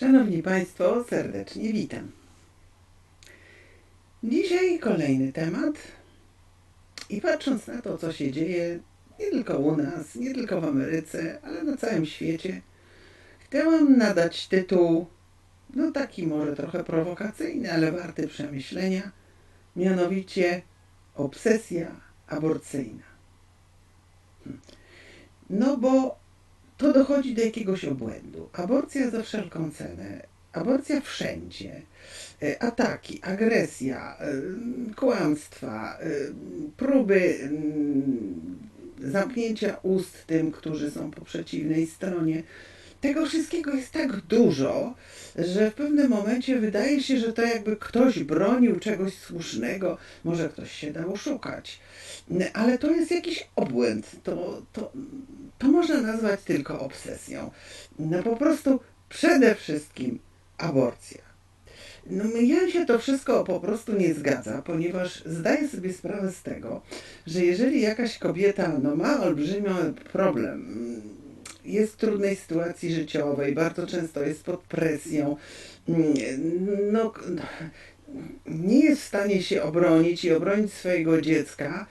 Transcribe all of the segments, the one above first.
Szanowni Państwo, serdecznie witam. Dzisiaj kolejny temat i patrząc na to, co się dzieje nie tylko u nas, nie tylko w Ameryce, ale na całym świecie, chciałam nadać tytuł, no taki może trochę prowokacyjny, ale warty przemyślenia, mianowicie obsesja aborcyjna. Hmm. No bo to dochodzi do jakiegoś obłędu. Aborcja za wszelką cenę, aborcja wszędzie, e, ataki, agresja, e, kłamstwa, e, próby mm, zamknięcia ust tym, którzy są po przeciwnej stronie. Tego wszystkiego jest tak dużo, że w pewnym momencie wydaje się, że to jakby ktoś bronił czegoś słusznego, może ktoś się dał oszukać. Ale to jest jakiś obłęd. To, to, to można nazwać tylko obsesją. No po prostu przede wszystkim aborcja. No mnie się to wszystko po prostu nie zgadza, ponieważ zdaję sobie sprawę z tego, że jeżeli jakaś kobieta no, ma olbrzymi problem, jest w trudnej sytuacji życiowej, bardzo często jest pod presją, no, nie jest w stanie się obronić i obronić swojego dziecka,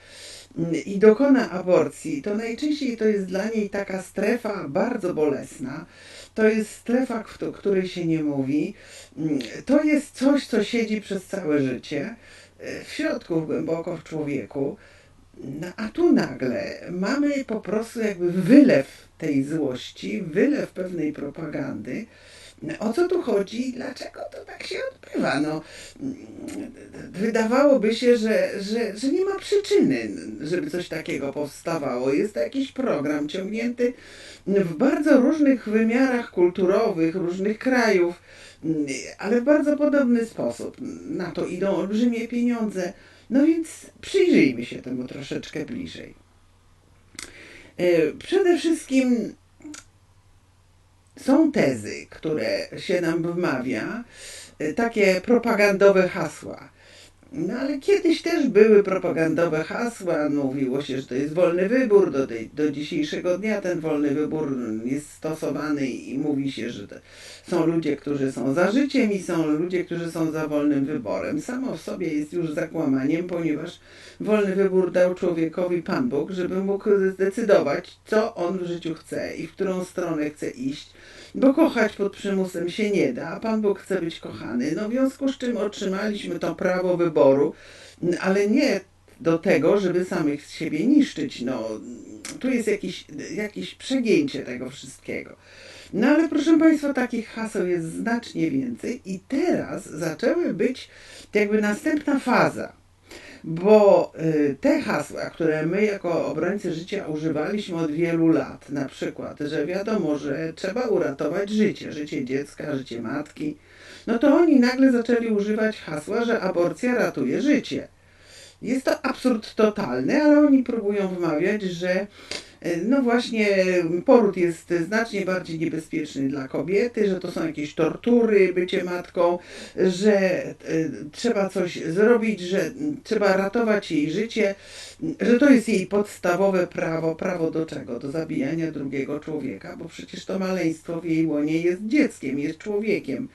i dokona aborcji, to najczęściej to jest dla niej taka strefa bardzo bolesna. To jest strefa, o której się nie mówi. To jest coś, co siedzi przez całe życie, e, w środku, głęboko w człowieku. No, a tu nagle mamy po prostu jakby wylew tej złości, wylew pewnej propagandy, o co tu chodzi? Dlaczego to tak się odbywa? No, wydawałoby się, że, że, że nie ma przyczyny, żeby coś takiego powstawało. Jest to jakiś program ciągnięty w bardzo różnych wymiarach kulturowych, różnych krajów, ale w bardzo podobny sposób. Na to idą olbrzymie pieniądze. No więc przyjrzyjmy się temu troszeczkę bliżej. E, przede wszystkim są tezy, które się nam wmawia, y, takie propagandowe hasła. No ale kiedyś też były propagandowe hasła, mówiło się, że to jest wolny wybór, do, tej, do dzisiejszego dnia ten wolny wybór jest stosowany i mówi się, że są ludzie, którzy są za życiem i są ludzie, którzy są za wolnym wyborem. Samo w sobie jest już zakłamaniem, ponieważ wolny wybór dał człowiekowi Pan Bóg, żeby mógł zdecydować, co on w życiu chce i w którą stronę chce iść, bo kochać pod przymusem się nie da, a Pan Bóg chce być kochany. No w związku z czym otrzymaliśmy to prawo wyboru, ale nie do tego, żeby samych z siebie niszczyć. No, tu jest jakieś, jakieś przegięcie tego wszystkiego. No ale proszę Państwa, takich haseł jest znacznie więcej i teraz zaczęły być jakby następna faza bo y, te hasła, które my jako obrońcy życia używaliśmy od wielu lat, na przykład, że wiadomo, że trzeba uratować życie, życie dziecka, życie matki, no to oni nagle zaczęli używać hasła, że aborcja ratuje życie. Jest to absurd totalny, ale oni próbują wmawiać, że E, no właśnie poród jest znacznie bardziej niebezpieczny dla kobiety, że to są jakieś tortury, bycie matką, że e, trzeba coś zrobić, że trzeba ratować jej życie, że to jest jej podstawowe prawo. Prawo do czego? Do zabijania drugiego człowieka, bo przecież to maleństwo w jej łonie jest dzieckiem, jest człowiekiem.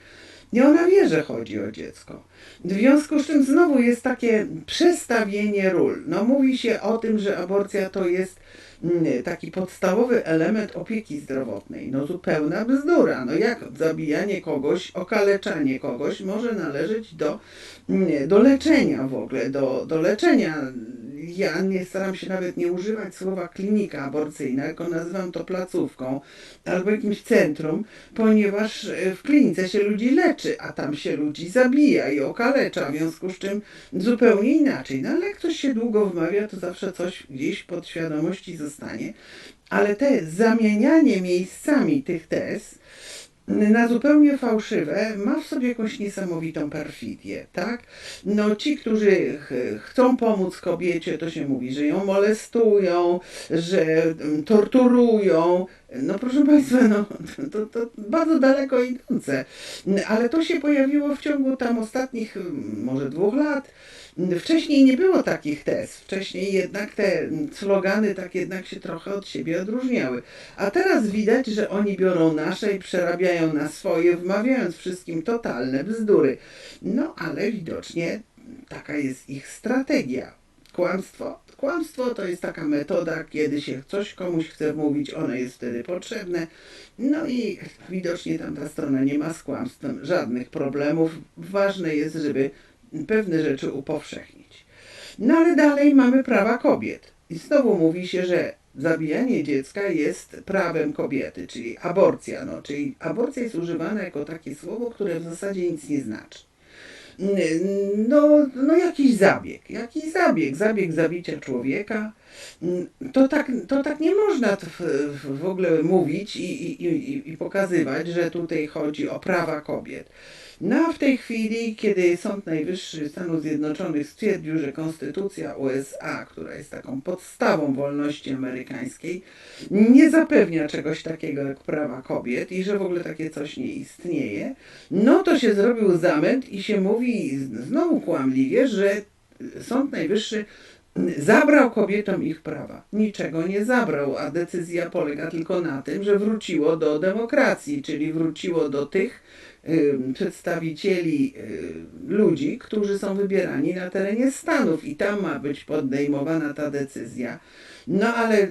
I ona wie, że chodzi o dziecko. W związku z czym znowu jest takie przestawienie ról. No mówi się o tym, że aborcja to jest mm, taki podstawowy element opieki zdrowotnej. No zupełna bzdura. No jak zabijanie kogoś, okaleczanie kogoś może należeć do, mm, do leczenia w ogóle, do, do leczenia ja nie staram się nawet nie używać słowa klinika aborcyjna, tylko nazywam to placówką albo jakimś centrum, ponieważ e, w klinice się ludzi leczy, a tam się ludzi zabija i okalecza, w związku z czym zupełnie inaczej. No ale jak ktoś się długo wmawia, to zawsze coś gdzieś pod świadomości zostanie. Ale te zamienianie miejscami tych tez, na zupełnie fałszywe ma w sobie jakąś niesamowitą perfidię, tak? No ci, którzy ch chcą pomóc kobiecie, to się mówi, że ją molestują, że mm, torturują. No proszę Państwa, no, to, to bardzo daleko idące. Ale to się pojawiło w ciągu tam ostatnich może dwóch lat. Wcześniej nie było takich tez. Wcześniej jednak te slogany tak jednak się trochę od siebie odróżniały. A teraz widać, że oni biorą nasze i przerabiają na swoje, wmawiając wszystkim totalne bzdury. No ale widocznie taka jest ich strategia. Kłamstwo? Kłamstwo to jest taka metoda, kiedy się coś komuś chce mówić, ono jest wtedy potrzebne. No i widocznie tamta strona nie ma z kłamstwem żadnych problemów. Ważne jest, żeby pewne rzeczy upowszechnić. No ale dalej mamy prawa kobiet. I znowu mówi się, że zabijanie dziecka jest prawem kobiety, czyli aborcja. No, czyli aborcja jest używana jako takie słowo, które w zasadzie nic nie znaczy. No, no jakiś zabieg, jakiś zabieg, zabieg zabicia człowieka. To tak, to tak nie można w, w ogóle mówić i, i, i pokazywać, że tutaj chodzi o prawa kobiet. No a w tej chwili, kiedy Sąd Najwyższy Stanów Zjednoczonych stwierdził, że Konstytucja USA, która jest taką podstawą wolności amerykańskiej, nie zapewnia czegoś takiego jak prawa kobiet i że w ogóle takie coś nie istnieje, no to się zrobił zamęt i się mówi znowu kłamliwie, że Sąd Najwyższy zabrał kobietom ich prawa. Niczego nie zabrał, a decyzja polega tylko na tym, że wróciło do demokracji, czyli wróciło do tych przedstawicieli ludzi, którzy są wybierani na terenie Stanów i tam ma być podejmowana ta decyzja. No ale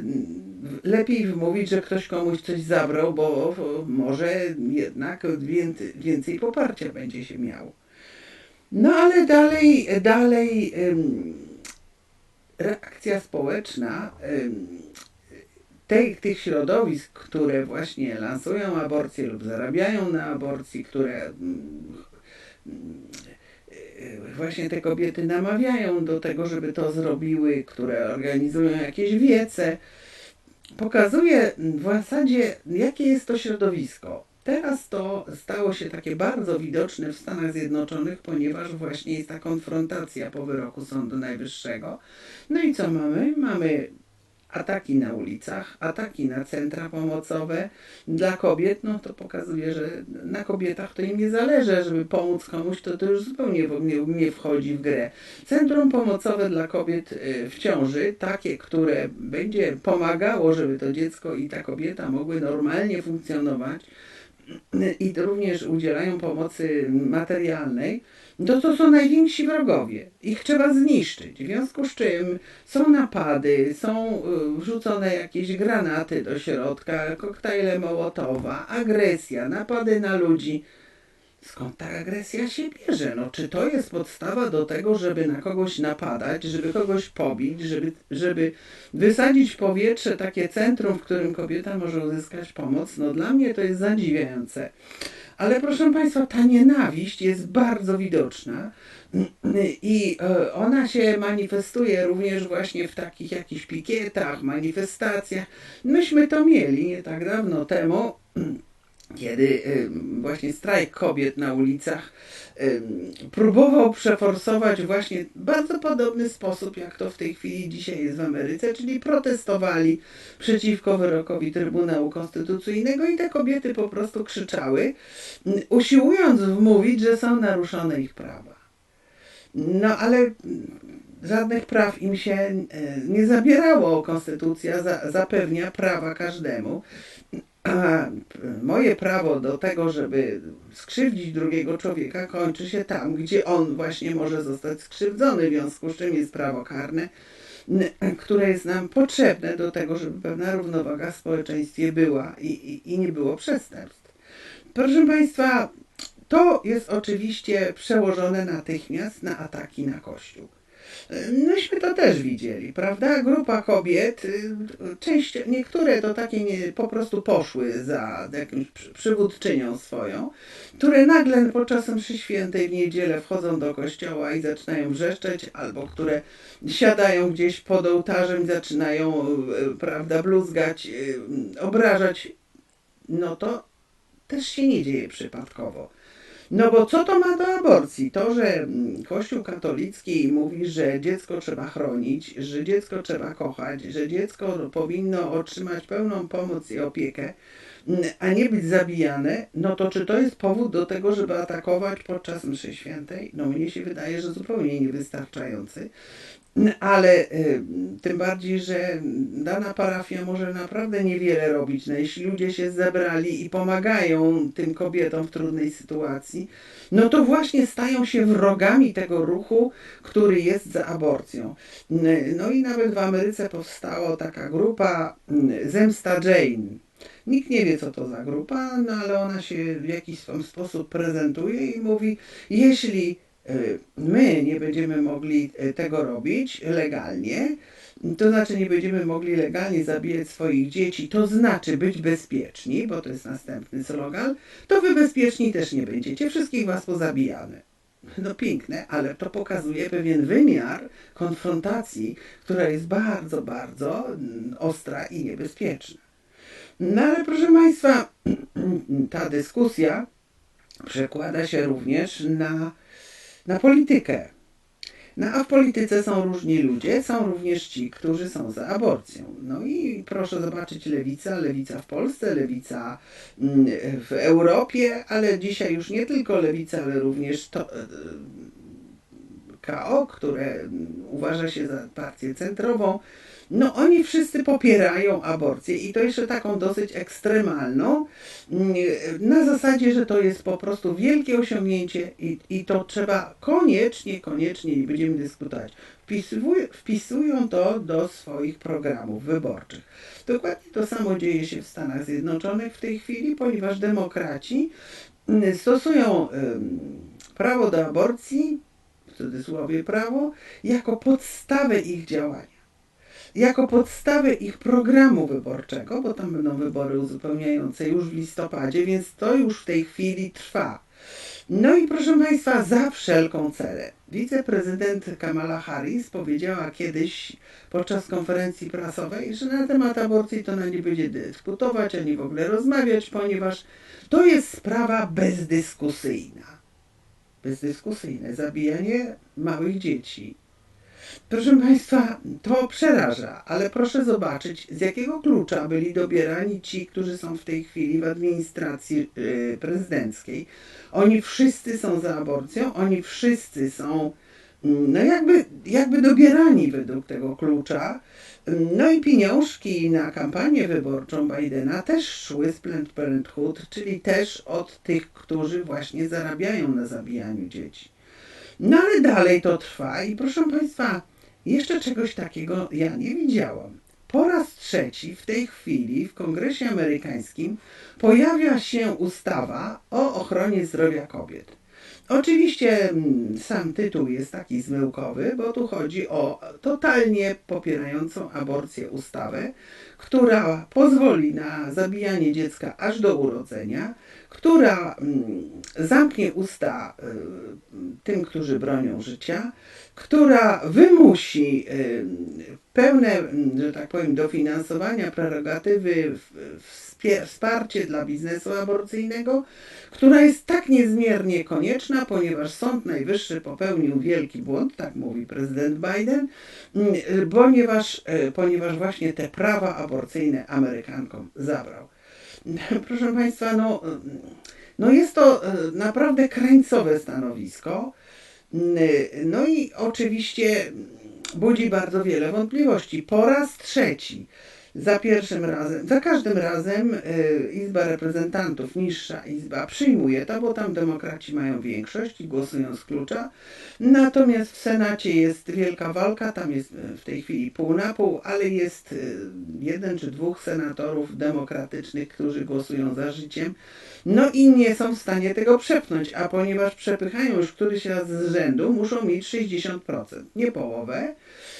lepiej mówić, że ktoś komuś coś zabrał, bo może jednak więcej poparcia będzie się miało. No ale dalej, dalej reakcja społeczna tej, tych środowisk, które właśnie lansują aborcję lub zarabiają na aborcji, które mm, właśnie te kobiety namawiają do tego, żeby to zrobiły, które organizują jakieś wiece, pokazuje w zasadzie, jakie jest to środowisko. Teraz to stało się takie bardzo widoczne w Stanach Zjednoczonych, ponieważ właśnie jest ta konfrontacja po wyroku Sądu Najwyższego. No i co mamy? Mamy ataki na ulicach, ataki na centra pomocowe dla kobiet, no to pokazuje, że na kobietach to im nie zależy, żeby pomóc komuś, to to już zupełnie nie, nie wchodzi w grę. Centrum pomocowe dla kobiet y, w ciąży, takie, które będzie pomagało, żeby to dziecko i ta kobieta mogły normalnie funkcjonować, i również udzielają pomocy materialnej, to to są najwięksi wrogowie. Ich trzeba zniszczyć. W związku z czym są napady, są y, wrzucone jakieś granaty do środka, koktajle Mołotowa, agresja, napady na ludzi. Skąd ta agresja się bierze? No, czy to jest podstawa do tego, żeby na kogoś napadać, żeby kogoś pobić, żeby, żeby wysadzić w powietrze takie centrum, w którym kobieta może uzyskać pomoc? No, dla mnie to jest zadziwiające. Ale proszę Państwa, ta nienawiść jest bardzo widoczna i e, ona się manifestuje również właśnie w takich jakichś pikietach, manifestacjach. Myśmy to mieli nie tak dawno temu kiedy właśnie strajk kobiet na ulicach próbował przeforsować właśnie bardzo podobny sposób, jak to w tej chwili dzisiaj jest w Ameryce, czyli protestowali przeciwko wyrokowi Trybunału Konstytucyjnego i te kobiety po prostu krzyczały, usiłując wmówić, że są naruszone ich prawa. No ale żadnych praw im się e, nie zabierało. Konstytucja zapewnia prawa każdemu a moje prawo do tego, żeby skrzywdzić drugiego człowieka, kończy się tam, gdzie on właśnie może zostać skrzywdzony, w związku z czym jest prawo karne, które jest nam potrzebne do tego, żeby pewna równowaga w społeczeństwie była i, i, i nie było przestępstw. Proszę Państwa, to jest oczywiście przełożone natychmiast na ataki na Kościół. Myśmy to też widzieli, prawda? Grupa kobiet, y, część, niektóre to takie nie, po prostu poszły za jakimś przywódczynią swoją, które nagle podczas mszy świętej w niedzielę wchodzą do kościoła i zaczynają wrzeszczeć, albo które siadają gdzieś pod ołtarzem i zaczynają, y, prawda, bluzgać, y, obrażać. No to też się nie dzieje przypadkowo. No bo co to ma do aborcji? To, że mm, Kościół katolicki mówi, że dziecko trzeba chronić, że dziecko trzeba kochać, że dziecko powinno otrzymać pełną pomoc i opiekę, a nie być zabijane, no to czy to jest powód do tego, żeby atakować podczas mszy świętej? No mnie się wydaje, że zupełnie niewystarczający. Ale y, tym bardziej, że dana parafia może naprawdę niewiele robić. No, jeśli ludzie się zebrali i pomagają tym kobietom w trudnej sytuacji, no to właśnie stają się wrogami tego ruchu, który jest za aborcją. No i nawet w Ameryce powstała taka grupa Zemsta Jane. Nikt nie wie, co to za grupa, no ale ona się w jakiś sposób prezentuje i mówi, jeśli Y, my nie będziemy mogli y, tego robić legalnie, to znaczy nie będziemy mogli legalnie zabijać swoich dzieci, to znaczy być bezpieczni, bo to jest następny slogan, to wy bezpieczni też nie będziecie, wszystkich was pozabijamy. No piękne, ale to pokazuje pewien wymiar konfrontacji, która jest bardzo, bardzo mm, ostra i niebezpieczna. No ale proszę Państwa, ta dyskusja przekłada się również na na politykę. No a w polityce są różni ludzie, są również ci, którzy są za aborcją. No i proszę zobaczyć lewica, lewica w Polsce, lewica mm, w Europie, ale dzisiaj już nie tylko lewica, ale również to, e, KO, które uważa się za partię centrową, no oni wszyscy popierają aborcję i to jeszcze taką dosyć ekstremalną, mm, na zasadzie, że to jest po prostu wielkie osiągnięcie i, i to trzeba koniecznie, koniecznie, nie będziemy dyskutować, wpisują to do swoich programów wyborczych. Dokładnie to samo dzieje się w Stanach Zjednoczonych w tej chwili, ponieważ demokraci mm, stosują prawo do aborcji, w cudzysłowie prawo, jako podstawę ich działania jako podstawę ich programu wyborczego, bo tam będą wybory uzupełniające już w listopadzie, więc to już w tej chwili trwa. No i proszę Państwa, za wszelką cenę. Wiceprezydent Kamala Harris powiedziała kiedyś podczas konferencji prasowej, że na temat aborcji to ona nie będzie dyskutować ani w ogóle rozmawiać, ponieważ to jest sprawa bezdyskusyjna. Bezdyskusyjne zabijanie małych dzieci Proszę Państwa, to przeraża, ale proszę zobaczyć, z jakiego klucza byli dobierani ci, którzy są w tej chwili w administracji yy, prezydenckiej. Oni wszyscy są za aborcją, oni wszyscy są no jakby, jakby dobierani według tego klucza. No i pieniążki na kampanię wyborczą Bidena też szły z Planned Parenthood, czyli też od tych, którzy właśnie zarabiają na zabijaniu dzieci. No ale dalej to trwa i proszę Państwa, jeszcze czegoś takiego ja nie widziałam. Po raz trzeci w tej chwili w Kongresie Amerykańskim pojawia się ustawa o ochronie zdrowia kobiet. Oczywiście mm, sam tytuł jest taki zmyłkowy, bo tu chodzi o totalnie popierającą aborcję ustawę, która pozwoli na zabijanie dziecka aż do urodzenia, która mm, zamknie usta y, tym, którzy bronią życia, która wymusi y, pełne, mm, że tak powiem, dofinansowania prerogatywy, wsparcie dla biznesu aborcyjnego, która jest tak niezmiernie konieczna, ponieważ Sąd Najwyższy popełnił wielki błąd, tak mówi prezydent Biden, mm, ponieważ, y, ponieważ właśnie te prawa aborcyjne Amerykankom zabrał. Proszę Państwa, no, no jest to e, naprawdę krańcowe stanowisko. No i oczywiście budzi bardzo wiele wątpliwości. Po raz trzeci za pierwszym razem, za każdym razem y, Izba Reprezentantów, niższa Izba, przyjmuje to, bo tam demokraci mają większość i głosują z klucza. Natomiast w Senacie jest wielka walka, tam jest y, w tej chwili pół na pół, ale jest y, jeden czy dwóch senatorów demokratycznych, którzy głosują za życiem. No i nie są w stanie tego przepchnąć, a ponieważ przepychają już któryś raz z rzędu, muszą mieć 60%, nie połowę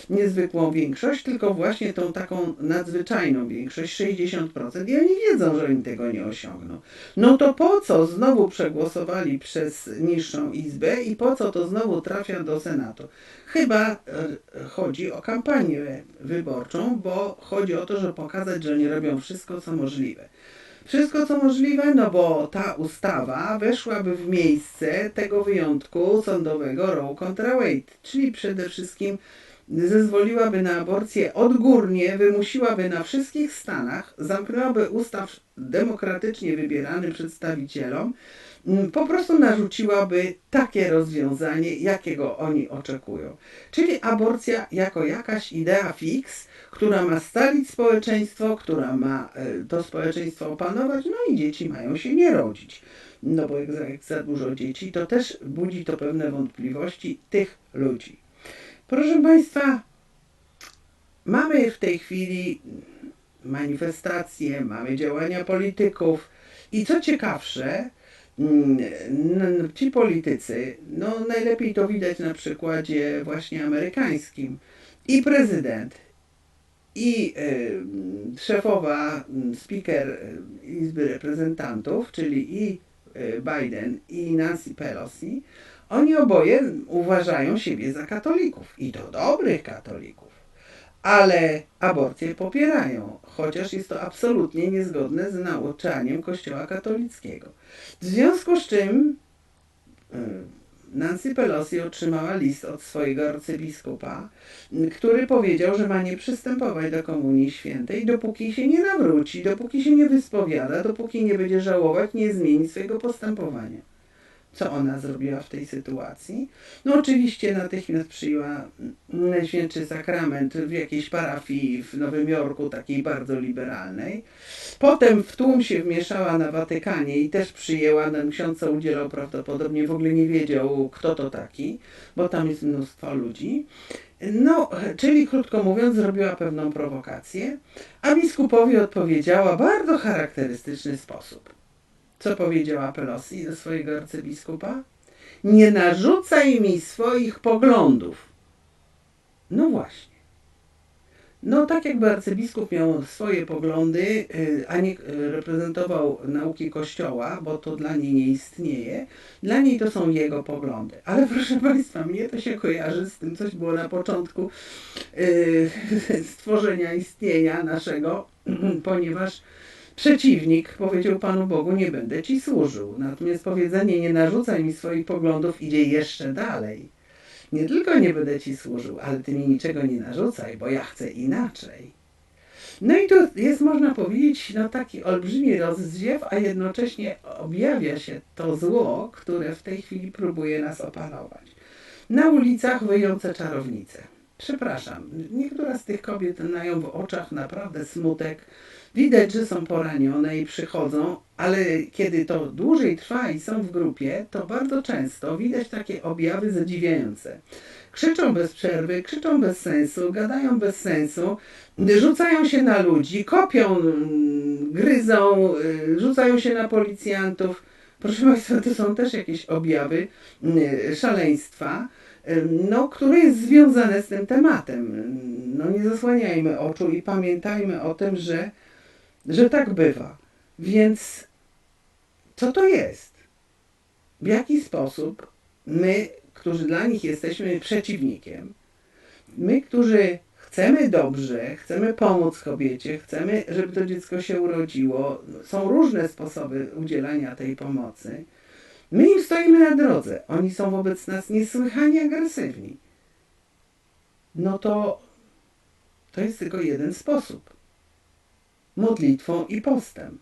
niezwykłą większość, tylko właśnie tą taką nadzwyczajną większość, 60%. I oni wiedzą, że oni tego nie osiągną. No to po co znowu przegłosowali przez niższą izbę i po co to znowu trafia do Senatu? Chyba e, chodzi o kampanię wyborczą, bo chodzi o to, żeby pokazać, że nie robią wszystko, co możliwe. Wszystko co możliwe, no bo ta ustawa weszłaby w miejsce tego wyjątku sądowego Roe contra Wade, czyli przede wszystkim zezwoliłaby na aborcję odgórnie, wymusiłaby na wszystkich stanach, zamknęłaby ustaw demokratycznie wybieranym przedstawicielom, mm, po prostu narzuciłaby takie rozwiązanie, jakiego oni oczekują. Czyli aborcja jako jakaś idea fix, która ma stalić społeczeństwo, która ma e, to społeczeństwo opanować, no i dzieci mają się nie rodzić. No bo jak za, jak za dużo dzieci, to też budzi to pewne wątpliwości tych ludzi. Proszę Państwa, mamy w tej chwili manifestacje, mamy działania polityków i co ciekawsze, mm, ci politycy, no najlepiej to widać na przykładzie właśnie amerykańskim, i prezydent, i y, szefowa, y, speaker y, Izby Reprezentantów, czyli i y, Biden, i Nancy Pelosi, oni oboje uważają siebie za katolików i to dobrych katolików, ale aborcję popierają, chociaż jest to absolutnie niezgodne z nauczaniem Kościoła katolickiego. W związku z czym y, Nancy Pelosi otrzymała list od swojego arcybiskupa, który powiedział, że ma nie przystępować do Komunii Świętej, dopóki się nie nawróci, dopóki się nie wyspowiada, dopóki nie będzie żałować, nie zmieni swojego postępowania co ona zrobiła w tej sytuacji. No oczywiście natychmiast przyjęła Najświętszy Sakrament w jakiejś parafii w Nowym Jorku, takiej bardzo liberalnej. Potem w tłum się wmieszała na Watykanie i też przyjęła, ten ksiądz co udzielał prawdopodobnie, w ogóle nie wiedział kto to taki, bo tam jest mnóstwo ludzi. No, czyli krótko mówiąc, zrobiła pewną prowokację, a biskupowi odpowiedziała w bardzo charakterystyczny sposób. Co powiedziała Pelosi do swojego arcybiskupa? Nie narzucaj mi swoich poglądów. No właśnie. No tak jakby arcybiskup miał swoje poglądy, y, a nie y, reprezentował nauki Kościoła, bo to dla niej nie istnieje. Dla niej to są jego poglądy. Ale proszę Państwa, mnie to się kojarzy z tym, coś było na początku yy, stworzenia istnienia naszego, ponieważ Przeciwnik powiedział Panu Bogu, nie będę Ci służył. Natomiast powiedzenie, nie narzucaj mi swoich poglądów, idzie jeszcze dalej. Nie tylko nie będę Ci służył, ale Ty mi niczego nie narzucaj, bo ja chcę inaczej. No i tu jest, można powiedzieć, no taki olbrzymi rozziew, a jednocześnie objawia się to zło, które w tej chwili próbuje nas opanować. Na ulicach wyjące czarownice. Przepraszam, niektóre z tych kobiet mają w oczach naprawdę smutek, Widać, że są poranione i przychodzą, ale kiedy to dłużej trwa i są w grupie, to bardzo często widać takie objawy zadziwiające. Krzyczą bez przerwy, krzyczą bez sensu, gadają bez sensu, rzucają się na ludzi, kopią, mm, gryzą, y, rzucają się na policjantów. Proszę Państwa, to są też jakieś objawy y, szaleństwa y, no, które jest związane z tym tematem. No, nie zasłaniajmy oczu i pamiętajmy o tym, że że tak bywa. Więc co to jest? W jaki sposób my, którzy dla nich jesteśmy przeciwnikiem, my, którzy chcemy dobrze, chcemy pomóc kobiecie, chcemy, żeby to dziecko się urodziło, są różne sposoby udzielania tej pomocy, my im stoimy na drodze. Oni są wobec nas niesłychanie agresywni. No to to jest tylko jeden sposób modlitwą i postem,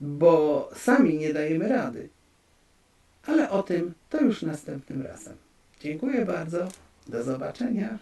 bo sami nie dajemy rady. Ale o tym to już następnym razem. Dziękuję bardzo. Do zobaczenia.